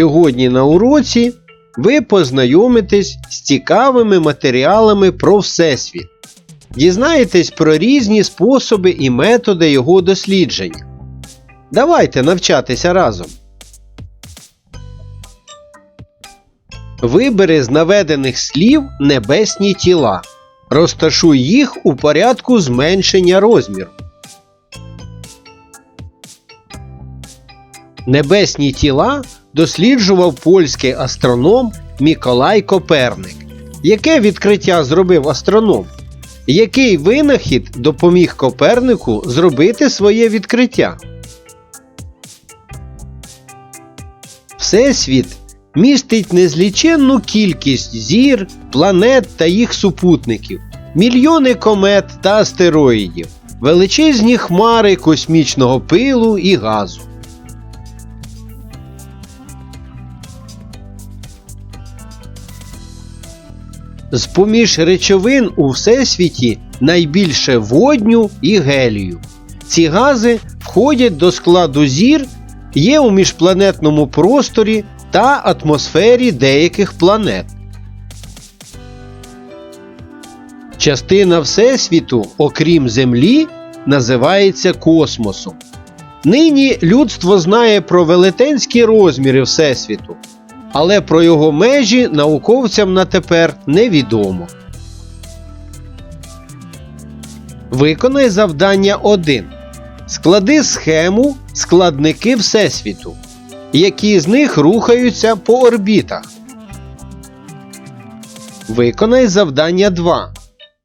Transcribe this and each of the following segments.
Сьогодні на уроці ви познайомитесь з цікавими матеріалами про Всесвіт. Дізнаєтесь про різні способи і методи його дослідження. Давайте навчатися разом. Вибери з наведених слів небесні тіла. Розташуй їх у порядку зменшення розміру. Небесні тіла досліджував польський астроном Міколай Коперник. Яке відкриття зробив астроном? Який винахід допоміг Копернику зробити своє відкриття? Всесвіт містить незліченну кількість зір, планет та їх супутників, мільйони комет та астероїдів, величезні хмари космічного пилу і газу. З поміж речовин у всесвіті найбільше водню і гелію. Ці гази входять до складу зір, є у міжпланетному просторі та атмосфері деяких планет. Частина Всесвіту, окрім Землі, називається космосом. Нині людство знає про велетенські розміри Всесвіту, але про його межі науковцям на тепер невідомо. Виконай завдання 1. Склади схему складники Всесвіту. Які з них рухаються по орбітах. Виконай завдання 2.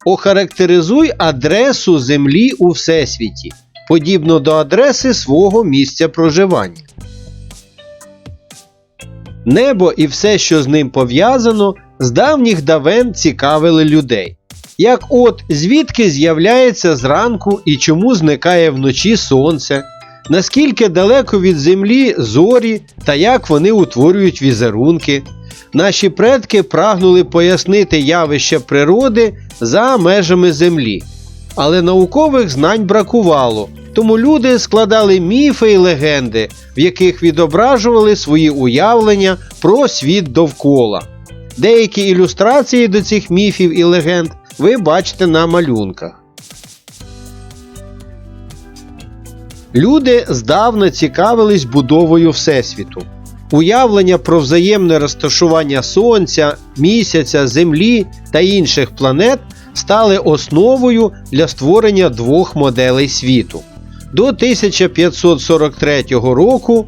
Охарактеризуй адресу Землі у Всесвіті, подібно до адреси свого місця проживання. Небо і все, що з ним пов'язано, з давніх давен цікавили людей. Як от звідки з'являється зранку і чому зникає вночі сонце, наскільки далеко від землі зорі та як вони утворюють візерунки. Наші предки прагнули пояснити явища природи за межами землі, але наукових знань бракувало, тому люди складали міфи і легенди, в яких відображували свої уявлення про світ довкола. Деякі ілюстрації до цих міфів і легенд ви бачите на малюнках. Люди здавна цікавились будовою Всесвіту. Уявлення про взаємне розташування Сонця, місяця, Землі та інших планет стали основою для створення двох моделей світу. До 1543 року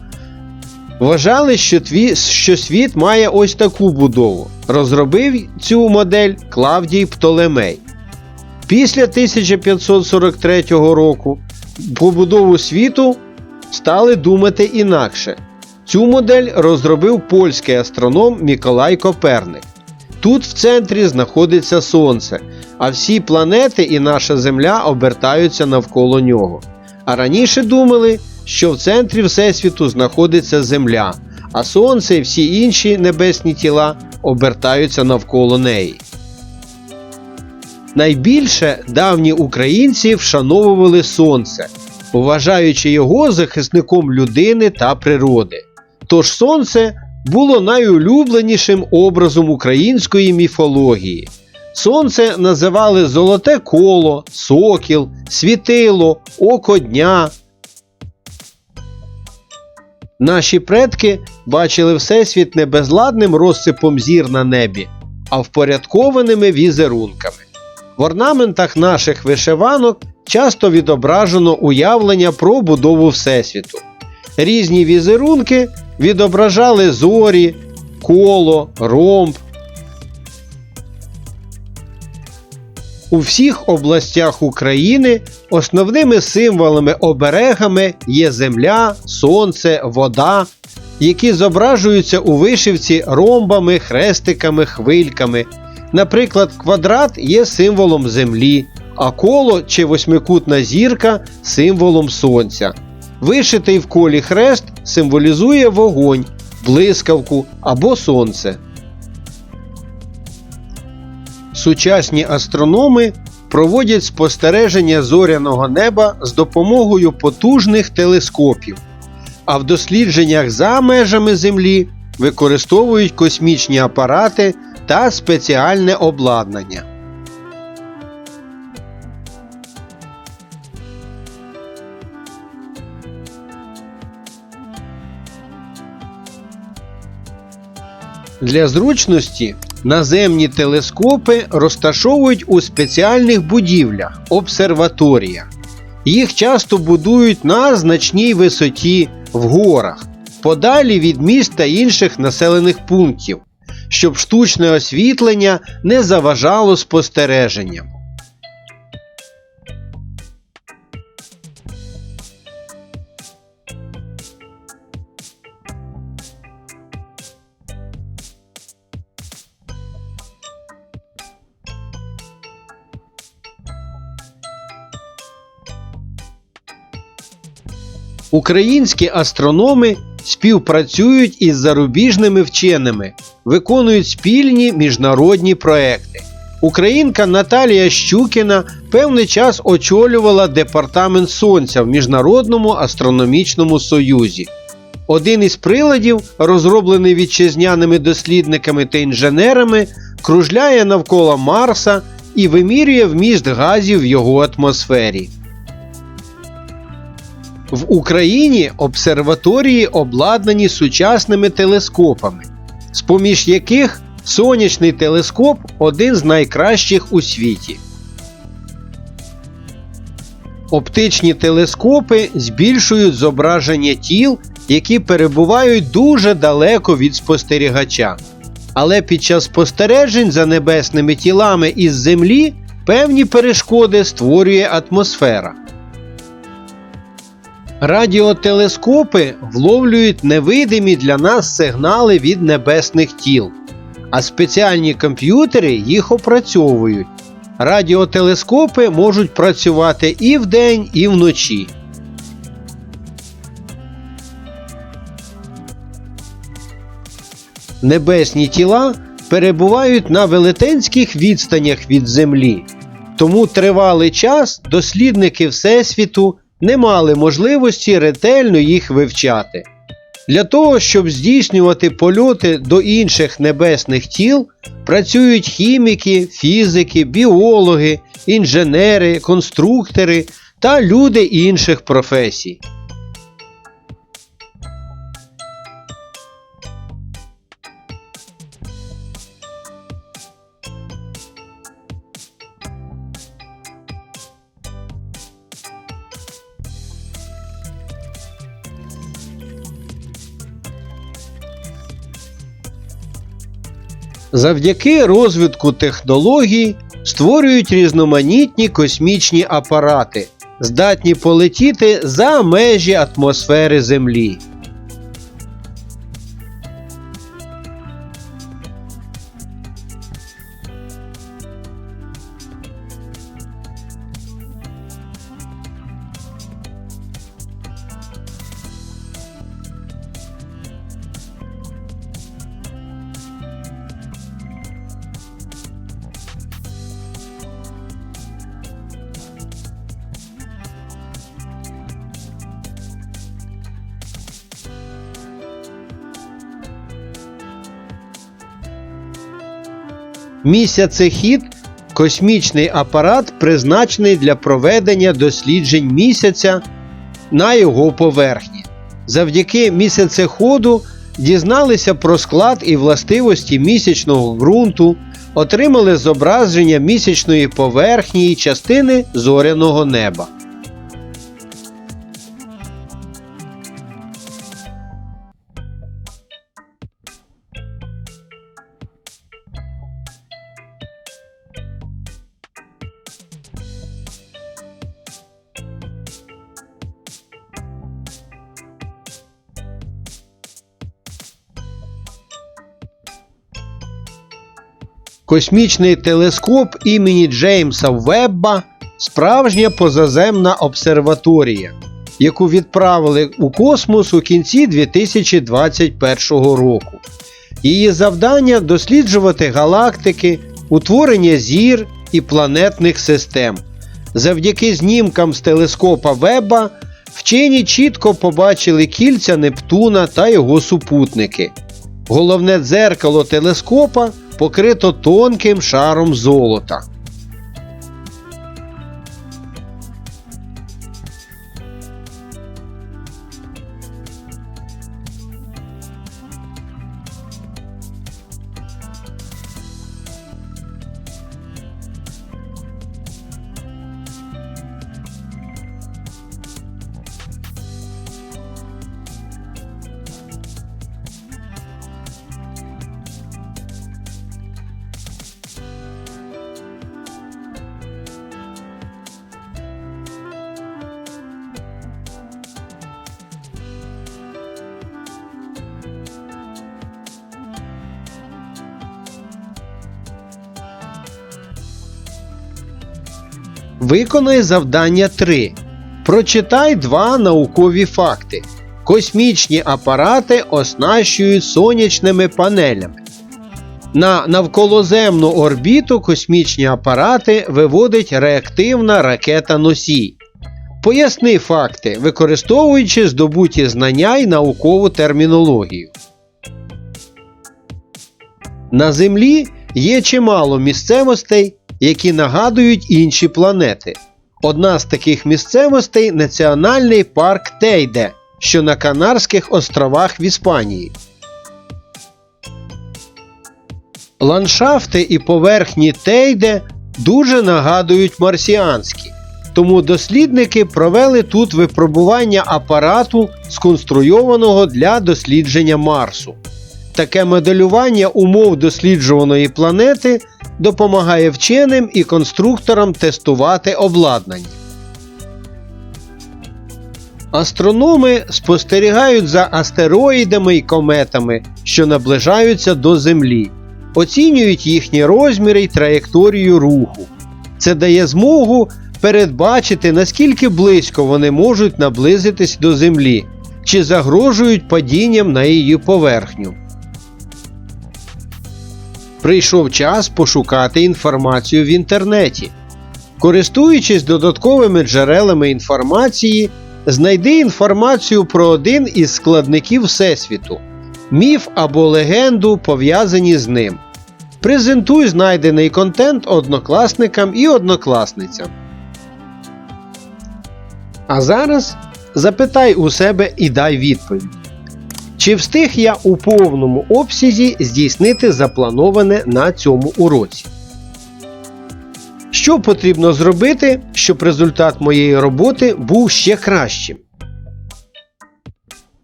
вважали, що, світ має ось таку будову. Розробив цю модель Клавдій Птолемей. Після 1543 року побудову світу стали думати інакше. Цю модель розробив польський астроном Миколай Коперник. Тут в центрі знаходиться Сонце, а всі планети і наша Земля обертаються навколо нього. А раніше думали, що в центрі Всесвіту знаходиться Земля, а Сонце і всі інші небесні тіла обертаються навколо неї. Найбільше давні українці вшановували Сонце, вважаючи його захисником людини та природи. Тож Сонце було найулюбленішим образом української міфології. Сонце називали Золоте коло, сокіл, світило, око дня. Наші предки бачили Всесвіт не безладним розсипом зір на небі, а впорядкованими візерунками. В орнаментах наших вишиванок часто відображено уявлення про будову Всесвіту. Різні візерунки відображали зорі, коло, ромб. У всіх областях України основними символами оберегами є земля, сонце, вода, які зображуються у вишивці ромбами, хрестиками, хвильками. Наприклад, квадрат є символом землі, а коло чи восьмикутна зірка символом сонця. Вишитий в колі хрест символізує вогонь, блискавку або сонце. Сучасні астрономи проводять спостереження зоряного неба з допомогою потужних телескопів, а в дослідженнях за межами Землі використовують космічні апарати та спеціальне обладнання. Для зручності наземні телескопи розташовують у спеціальних будівлях обсерваторіях. Їх часто будують на значній висоті в горах, подалі від міст та інших населених пунктів, щоб штучне освітлення не заважало спостереженням. Українські астрономи співпрацюють із зарубіжними вченими, виконують спільні міжнародні проекти. Українка Наталія Щукіна певний час очолювала департамент Сонця в Міжнародному астрономічному союзі. Один із приладів, розроблений вітчизняними дослідниками та інженерами, кружляє навколо Марса і вимірює вміст газів в його атмосфері. В Україні обсерваторії обладнані сучасними телескопами, з поміж яких сонячний телескоп один з найкращих у світі. Оптичні телескопи збільшують зображення тіл, які перебувають дуже далеко від спостерігача. Але під час спостережень за небесними тілами із Землі певні перешкоди створює атмосфера. Радіотелескопи вловлюють невидимі для нас сигнали від небесних тіл, а спеціальні комп'ютери їх опрацьовують. Радіотелескопи можуть працювати і вдень, і вночі. Небесні тіла перебувають на велетенських відстанях від Землі, тому тривалий час дослідники Всесвіту не мали можливості ретельно їх вивчати. Для того, щоб здійснювати польоти до інших небесних тіл, працюють хіміки, фізики, біологи, інженери, конструктори та люди інших професій. Завдяки розвитку технологій створюють різноманітні космічні апарати, здатні полетіти за межі атмосфери Землі. Місяцехід космічний апарат, призначений для проведення досліджень місяця на його поверхні. Завдяки місяцеходу дізналися про склад і властивості місячного ґрунту, отримали зображення місячної поверхні і частини зоряного неба. Космічний телескоп імені Джеймса Вебба справжня позаземна обсерваторія, яку відправили у космос у кінці 2021 року. Її завдання досліджувати галактики, утворення зір і планетних систем. Завдяки знімкам з телескопа Вебба вчені чітко побачили кільця Нептуна та його супутники. Головне дзеркало телескопа покрито тонким шаром золота. Виконай завдання 3. Прочитай два наукові факти. Космічні апарати оснащують сонячними панелями. На навколоземну орбіту космічні апарати виводить реактивна ракета носій. Поясни факти, використовуючи здобуті знання і наукову термінологію. На Землі є чимало місцевостей, які нагадують інші планети. Одна з таких місцевостей Національний парк Тейде, що на Канарських островах в Іспанії. Ландшафти і поверхні Тейде дуже нагадують марсіанські, тому дослідники провели тут випробування апарату, сконструйованого для дослідження Марсу. Таке моделювання умов досліджуваної планети допомагає вченим і конструкторам тестувати обладнання. Астрономи спостерігають за астероїдами і кометами, що наближаються до Землі, оцінюють їхні розміри й траєкторію руху. Це дає змогу передбачити, наскільки близько вони можуть наблизитись до Землі, чи загрожують падінням на її поверхню. Прийшов час пошукати інформацію в інтернеті. Користуючись додатковими джерелами інформації, знайди інформацію про один із складників Всесвіту, міф або легенду, пов'язані з ним. Презентуй знайдений контент однокласникам і однокласницям. А зараз запитай у себе і дай відповідь. Чи встиг я у повному обсязі здійснити заплановане на цьому уроці? Що потрібно зробити, щоб результат моєї роботи був ще кращим?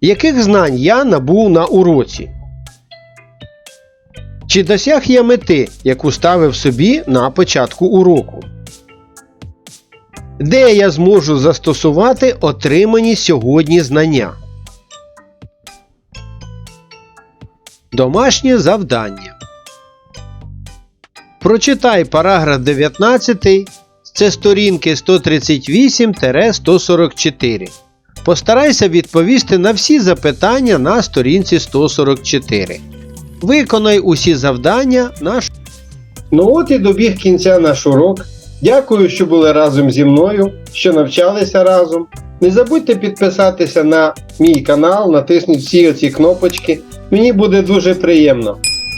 Яких знань я набув на уроці? Чи досяг я мети, яку ставив собі на початку уроку? Де я зможу застосувати отримані сьогодні знання? Домашнє завдання. Прочитай параграф 19. Це сторінки 138-144. Постарайся відповісти на всі запитання на сторінці 144. Виконай усі завдання на Ну от і добіг кінця наш урок. Дякую, що були разом зі мною, що навчалися разом. Не забудьте підписатися на мій канал, натисніть всі оці кнопочки. Мені буде дуже приємно.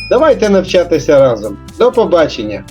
Давайте навчатися разом. До побачення!